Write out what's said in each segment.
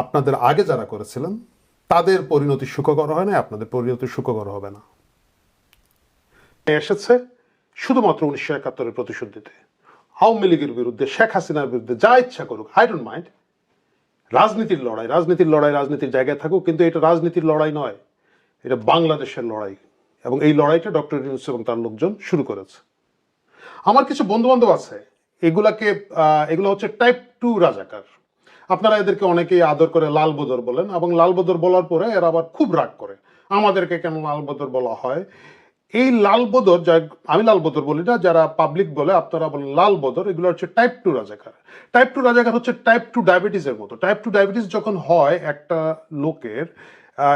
আপনাদের আগে যারা করেছিলেন, তাদের পরিণতি সুখকর হয় না, আপনাদের পরিণতি সুখকর হবে না। এসেছে শুধুমাত্র উনিশশো একাত্তরের প্রতিশোধ দিতে। আওয়ামী লীগের বিরুদ্ধে, শেখ হাসিনার বিরুদ্ধে যা ইচ্ছা করুক আই ডোন্ট মাইন্ড, রাজনীতির লড়াই রাজনীতির লড়াই রাজনীতির জায়গায় থাকুক, কিন্তু এটা রাজনীতির লড়াই নয়, এটা বাংলাদেশের লড়াই। এবং এই লড়াইটা ডক্টর ইউনুস এবং তার লোকজন শুরু করেছে। আমার কিছু বন্ধু বান্ধব আছে, এগুলাকে এগুলো হচ্ছে টাইপ টু রাজাকার। আপনারা এদেরকে অনেকেই আদর করে লাল বদর বলেন এবং লাল বদর বলার পরে এরা আবার খুব রাগ করে। আমাদেরকে কেন লাল বদর বলা হয়? এই লাল বদর যা, আমি লাল বদর বলি না, যারা পাবলিক বলে আপনারা বলেন লাল বদর, এগুলো হচ্ছে টাইপ টু রাজাকার। টাইপ টু রাজাকার হচ্ছে টাইপ টু ডায়াবেটিসের মতো। টাইপ টু ডায়াবেটিস যখন হয় একটা লোকের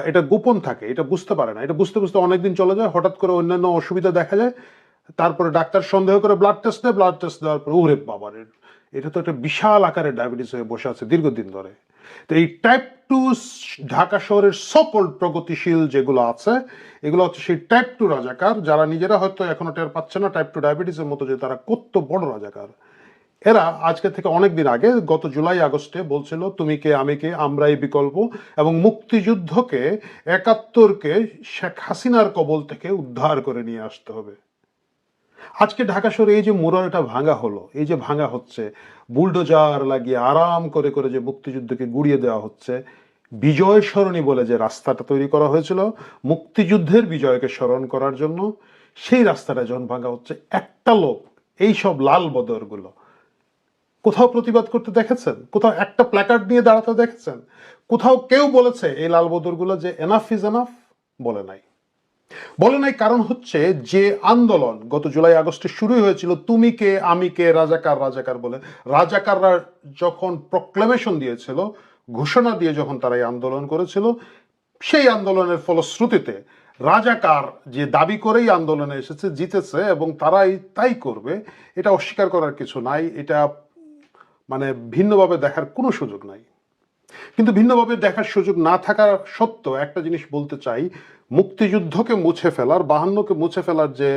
এটা গোপন থাকে, এটা বুঝতে পারে না। এটা বুঝতে বুঝতে অনেকদিন চলে যায়, হঠাৎ করে অন্যান্য অসুবিধা দেখা যায় তারপরে ডাক্তার সন্দেহ করে ব্লাড টেস্ট দেয় ব্লাড টেস্ট দেওয়ার পরে, ওরে বাবারে এটা তো একটা বিশাল আকারের ডায়াবেটিস হয়ে বসে আছে দীর্ঘদিন ধরে। তো এই টাইপ টু ঢাকা শহরের সফল প্রগতিশীল যেগুলো আছে, এগুলো হচ্ছে সেই টাইপ টু রাজাকার, যারা নিজেরা হয়তো এখনও টের পাচ্ছে না টাইপ টু ডায়াবেটিসের মতো যে তারা কত বড় রাজাকার। এরা আজকে থেকে অনেক দিন আগে, গত জুলাই আগস্টে বলছিল, তুমি কে, আমি কে, আমরাই বিকল্প। এবং মুক্তিযুদ্ধকে একাত্তরকে শেখ হাসিনার কবল থেকে উদ্ধার করে নিয়ে আসতে হবে। আজকে ঢাকা শহরে এই যে মুরালটা ভাঙা হলো, এই যে ভাঙা হচ্ছে, বুলডোজার লাগিয়ে আরাম করে করে যে মুক্তিযুদ্ধকে গুড়িয়ে দেওয়া হচ্ছে, বিজয় সরণী বলে যে রাস্তাটা তৈরি করা হয়েছিল, মুক্তিযুদ্ধের বিজয়কে স্মরণ করার জন্য সেই রাস্তাটা যখন ভাঙা হচ্ছে, একটা লোক, এই সব লাল বদরগুলো, কোথাও প্রতিবাদ করতে দেখেছেন? কোথাও একটা প্ল্যাকার্ড নিয়ে দাঁড়াতে দেখেছেন? কোথাও কেউ বলেছে এই লাল বদরগুলো যে এনাফ ইজ এনাফ বলে নাই। বলে নাই কারণ হচ্ছে যে আন্দোলন গত জুলাই, আগস্টে শুরু হয়েছিল। তুমি কে, আমি কে, রাজাকার রাজাকার বলে। রাজাকাররা যখন প্রক্লেমেশন দিয়েছিল, ঘোষণা দিয়ে যখন তারা এই আন্দোলন করেছিল, সেই আন্দোলনের ফলশ্রুতিতে রাজাকার যে দাবি করেই আন্দোলনে এসেছে, জিতেছে এবং তারাই তাই করবে, এটা অস্বীকার করার কিছু নাই। এটা মানে ভিন্নভাবে দেখার কোনো সুযোগ নাই। কিন্তু ভিন্নভাবে দেখার সুযোগ না থাকা সত্ত্বেও একটা জিনিস বলতে চাই, মুক্তিযুদ্ধকে মুছে ফেলার, বাহান্নকে মুছে ফেলার যে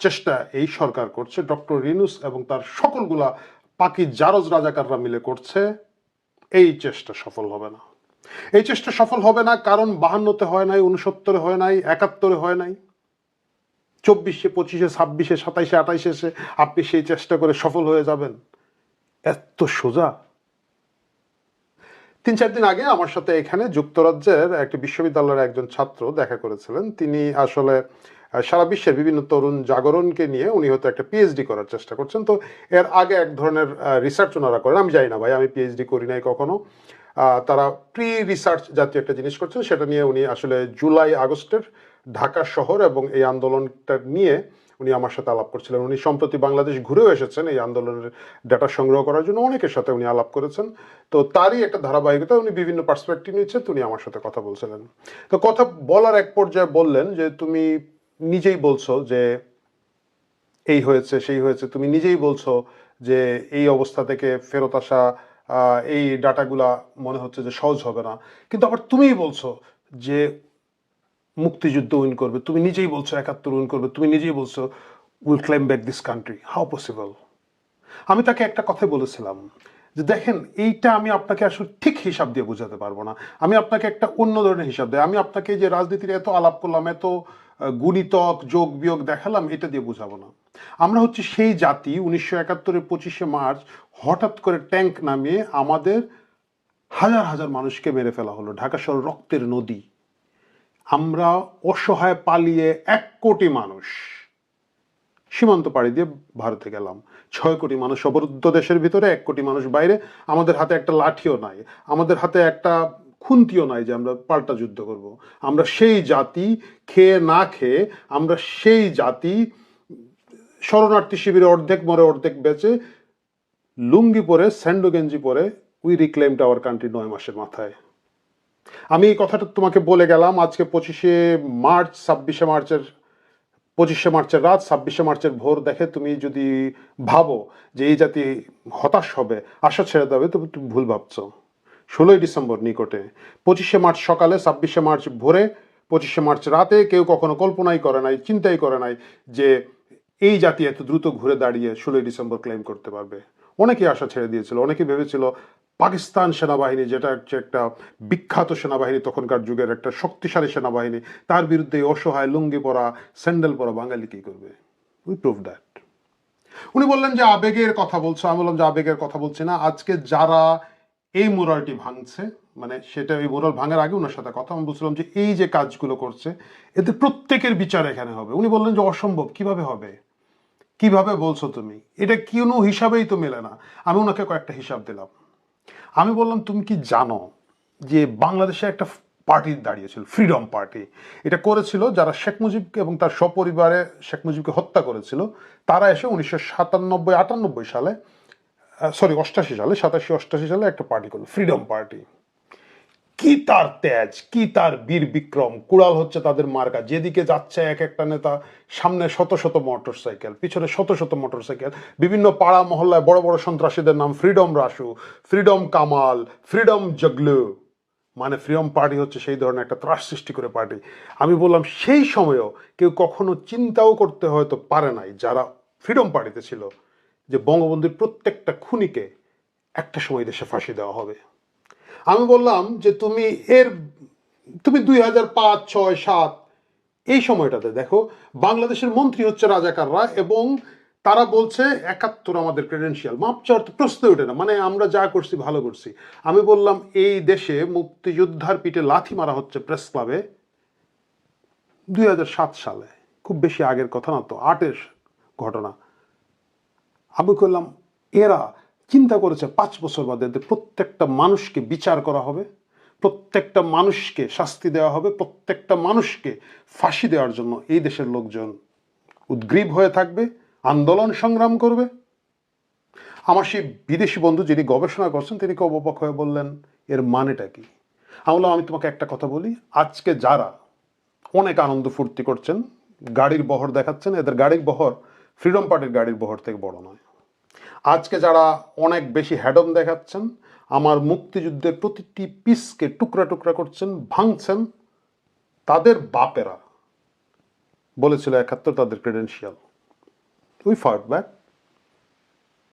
চেষ্টা এই সরকার করছে, ডক্টর রিনুস এবং তার সকলগুলা পাকি জারজ রাজাকাররা মিলে করছে, এই চেষ্টা সফল হবে না। এই চেষ্টা সফল হবে না কারণ বাহান্নতে হয় নাই উনসত্তরে হয় নাই, একাত্তরে হয় নাই। চব্বিশে, পঁচিশে, ছাব্বিশে, সাতাইশে, আঠাইশে এসে আপনি সেই চেষ্টা করে সফল হয়ে যাবেন। এত সোজা। তিন চার দিন আগে আমার সাথে এখানে যুক্তরাজ্যের একটি বিশ্ববিদ্যালয়ের একজন ছাত্র দেখা করেছিলেন। তিনি আসলে সারা বিশ্বের বিভিন্ন তরুণ জাগরণকে নিয়ে উনি হয়তো একটা পিএইচডি করার চেষ্টা করছেন। তো এর আগে এক ধরনের রিসার্চ ওনারা করেন। আমি জানি না ভাই, আমি পিএইচডি করি নাই কখনো। তারা প্রি রিসার্চ জাতীয় একটা জিনিস করছেন। সেটা নিয়ে উনি আসলে জুলাই আগস্টের ঢাকা শহর এবং এই আন্দোলনটা নিয়ে উনি আমার সাথে আলাপ করছিলেন। উনি সম্প্রতি বাংলাদেশ ঘুরেও এসেছেন এই আন্দোলনের ডাটা সংগ্রহ করার জন্য। অনেকের সাথে উনি আলাপ করেছেন। তো তারই একটা ধারাবাহিকতা উনি বিভিন্ন পার্সপেক্টিভ নিচ্ছেন উনি আমার সাথে কথা বলছিলেন। তো কথা বলার এক পর্যায়ে বললেন যে, তুমি নিজেই বলছো যে এই হয়েছে, সেই হয়েছে। তুমি নিজেই বলছো যে এই অবস্থা থেকে ফেরত আসা এই ডাটাগুলা মনে হচ্ছে যে সহজ হবে না। কিন্তু আবার তুমিই বলছো যে মুক্তিযুদ্ধ উইন করবে। তুমি নিজেই বলছো একাত্তর উইন করবে। তুমি নিজেই বলছো will claim back this country how possible আমি তাকে একটা কথা বলেছিলাম, যে দেখেন, এইটা আমি আপনাকে আসলে ঠিক হিসাব দিয়ে বোঝাতে পারব না। আমি আপনাকে একটা অন্য ধরনের হিসাব দেয় আমি আপনাকে যে রাজনীতির এত আলাপ করলাম, এত গুণিতক, যোগ, বিয়োগ দেখালাম, এটা দিয়ে বোঝাবো না। আমরা হচ্ছে সেই জাতি, উনিশশো একাত্তরের পঁচিশে মার্চ, হঠাৎ করে ট্যাঙ্ক নামিয়ে আমাদের হাজার হাজার মানুষকে মেরে ফেলা হলো। ঢাকা শহর রক্তের নদী। আমরা অসহায় পালিয়ে এক কোটি মানুষ। সীমান্ত পাড়ি দিয়ে ভারতে গেলাম। ছয় কোটি মানুষ অবরুদ্ধ দেশের ভিতরে, এক কোটি মানুষ বাইরে। আমাদের হাতে একটা লাঠিও নাই। আমাদের হাতে একটা খুন্তিও নাই যে আমরা পাল্টা যুদ্ধ করব। আমরা সেই জাতি খেয়ে না খেয়ে, আমরা সেই জাতি শরণার্থী শিবিরে অর্ধেক মরে অর্ধেক বেঁচে, লুঙ্গি পরে, স্যান্ডো গেঞ্জি পরে উই রিক্লেমড আওয়ার কান্ট্রি নয় মাসের মাথায়। আমি এই কথাটা তোমাকে বলে গেলাম আজকে পঁচিশে মার্চ, ছাব্বিশে মার্চের, পঁচিশে মার্চের রাত, ছাব্বিশে মার্চের ভোর দেখে তুমি যদি ভাবো যে এই জাতি হতাশ হবে, আশা ছেড়ে দেবে, তবে তুমি ভুল ভাবছ। ষোলোই ডিসেম্বর নিকটে, পঁচিশে মার্চ সকালে, ছাব্বিশে মার্চ ভোরে, পঁচিশে মার্চ রাতে কেউ কখনো কল্পনাই করে নাই, চিন্তাই করে নাই যে এই জাতি এত দ্রুত ঘুরে দাঁড়িয়ে ষোলোই ডিসেম্বর ক্লেম করতে পারবে। অনেকেই আশা ছেড়ে দিয়েছিল অনেকে ভেবেছিল পাকিস্তান সেনাবাহিনী, যেটা হচ্ছে একটা বিখ্যাত সেনাবাহিনী তখনকার যুগের একটা শক্তিশালী সেনাবাহিনী, তার বিরুদ্ধে অসহায় লুঙ্গি পরা, স্যান্ডেল পরা বাঙালি কি করবে? উই প্রুভ দ্যাট উনি বললেন যে আবেগের কথা বলছো, আমি বললাম যে আবেগের কথা বলছি না। আজকে যারা এই মোরালটি ভাঙছে মানে সেটা এই মোরাল ভাঙার আগে ওনার সাথে কথা, আমি বলছিলাম যে এই যে কাজগুলো করছে, এতে প্রত্যেকের বিচার এখানে হবে। উনি বললেন যে অসম্ভব, কীভাবে হবে? কীভাবে বলছো তুমি? এটা কোনো হিসাবেই তো মেলে না। আমি ওনাকে কয়েকটা হিসাব দিলাম। আমি বললাম, তুমি কি জানো যে বাংলাদেশে একটা পার্টি দাঁড়িয়েছিল ফ্রিডম পার্টি এটা করেছিল যারা শেখ মুজিবকে এবং তার সপরিবারে শেখ মুজিবকে হত্যা করেছিল। তারা এসে উনিশশো সাতানব্বই, আটানব্বই সালে সরি অষ্টাশি সালে, সাতাশি, অষ্টাশি সালে একটা পার্টি করল ফ্রিডম পার্টি কি তার তেজ কি তার বীর বিক্রম? কুড়াল হচ্ছে তাদের মার্কা। যেদিকে যাচ্ছে এক একটা নেতা, সামনে শত শত মোটর সাইকেল পিছনে শত শত মোটর সাইকেল বিভিন্ন পাড়া মহল্লায় বড় বড় সন্ত্রাসীদের নাম freedom Rasu freedom Kamal freedom Joglu মানে ফ্রিডম পার্টি হচ্ছে সেই ধরনের একটা ত্রাস সৃষ্টি করে পার্টি। আমি বললাম, সেই সময়েও কেউ কখনো চিন্তাও করতে হয়তো পারে নাই যারা ফ্রিডম পার্টিতে ছিল, যে বঙ্গবন্ধুর প্রত্যেকটা খুনিকে একটা সময় দেশে ফাঁসি দেওয়া হবে। আমি বললাম যে তুমি এর, তুমি দুই হাজার পাঁচ, ছয়, সাত, এই সময়টাতে দেখো, বাংলাদেশের মন্ত্রী হচ্ছে রাজাকাররা এবং তারা বলছে একাত্তর আমাদের ক্রেডেন্সিয়াল মাপ চাওয়ার তো প্রশ্ন ওঠে না মানে আমরা যা করছি ভালো করছি। আমি বললাম এই দেশে মুক্তিযোদ্ধার পিঠে লাথি মারা হচ্ছে প্রেস ক্লাবে দুই হাজার সাত সালে। খুব বেশি আগের কথা না তো, আটের ঘটনা। আমি করলাম এরা চিন্তা করেছে, পাঁচ বছর বাদে প্রত্যেকটা মানুষকে বিচার করা হবে, প্রত্যেকটা মানুষকে শাস্তি দেওয়া হবে, প্রত্যেকটা মানুষকে ফাঁসি দেওয়ার জন্য এই দেশের লোকজন উদ্গ্রীব হয়ে থাকবে, আন্দোলন সংগ্রাম করবে। আমার সেই বিদেশি বন্ধু যিনি গবেষণা করছেন, তিনি অবাক হয়ে বললেন, এর মানেটা কি? আমি বললাম, আমি তোমাকে একটা কথা বলি, আজকে যারা অনেক আনন্দ ফুর্তি করছেন, গাড়ির বহর দেখাচ্ছেন, এদের গাড়ির বহর ফ্রিডম পার্টির গাড়ির বহর থেকে বড় নয়। আজকে যারা অনেক বেশি হ্যাডম দেখাচ্ছেন, আমার মুক্তিযুদ্ধের প্রতিটি পিসকে টুকরা টুকরা করছেন, ভাঙছেন তাদের বাপেরা, বলেছিল একাত্তর তাদের ক্রেডেন্সিয়াল উই ফার্ট ব্যাক